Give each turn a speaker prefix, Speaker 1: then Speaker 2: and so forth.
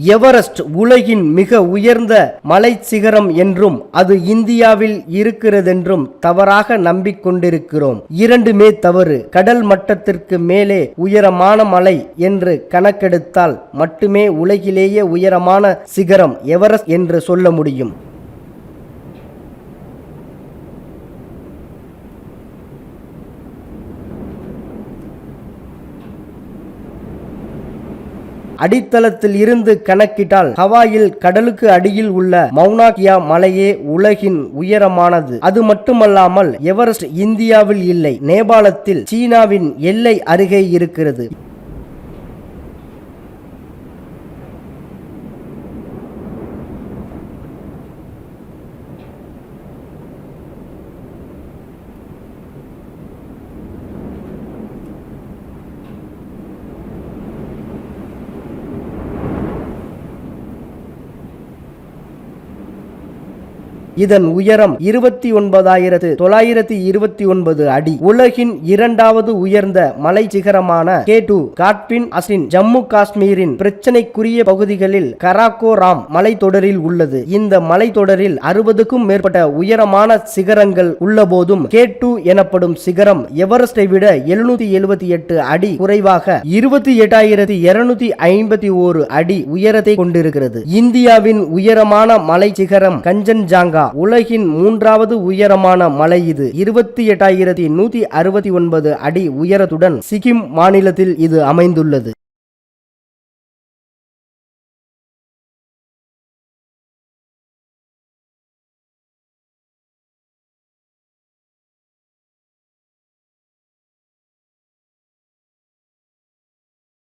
Speaker 1: Everest உலகின் மிக உயர்ந்த மலை சிகரம் என்றும் அது இந்தியாவில் இருக்கிறதென்றும் தவறாக நம்பிக்கொண்டிருக்கிறோம். இரண்டுமே தவறு. கடல் மட்டத்திற்கு மேலே உயரமான மலை என்று கணக்கெடுத்தால் மட்டுமே உலகிலேயே உயரமான சிகரம் எவரெஸ்ட் என்று சொல்ல முடியும். அடித்தளத்தில் இருந்து கணக்கிட்டால் ஹவாயில் கடலுக்கு அடியில் உள்ள மௌனாகியா மலையே உலகின் உயரமானது. அது மட்டுமல்லாமல் எவரெஸ்ட் இந்தியாவில் இல்லை நேபாளத்தில் சீனாவின் எல்லை அருகே இருக்கிறது. இதன் உயரம் இருபத்தி ஒன்பதாயிரத்து தொள்ளாயிரத்தி இருபத்தி ஒன்பது அடி. உலகின் இரண்டாவது உயர்ந்த மலை சிகரமான K two Godwin Austen Jammu காஷ்மீரின் பிரச்சனைக்குரிய பகுதிகளில் கராக்கோராம் மலைத்தொடரில் உள்ளது. இந்த மலைத்தொடரில் அறுபதுக்கும் மேற்பட்ட உயரமான சிகரங்கள் உள்ளபோதும் கே டூ எனப்படும் சிகரம் எவரெஸ்டை விட எழுநூத்தி எழுபத்தி எட்டு அடி குறைவாக இருபத்தி எட்டாயிரத்தி இருநூத்தி ஐம்பத்தி ஓரு அடி உயரத்தை கொண்டிருக்கிறது. இந்தியாவின் உயரமான மலை சிகரம் கஞ்சன்ஜாங்கா உலகின் மூன்றாவது உயரமான மலை இது. இருபத்தி எட்டாயிரத்தி நூத்தி அறுபத்தி ஒன்பது அடி உயரத்துடன் சிக்கிம் மாநிலத்தில் இது அமைந்துள்ளது.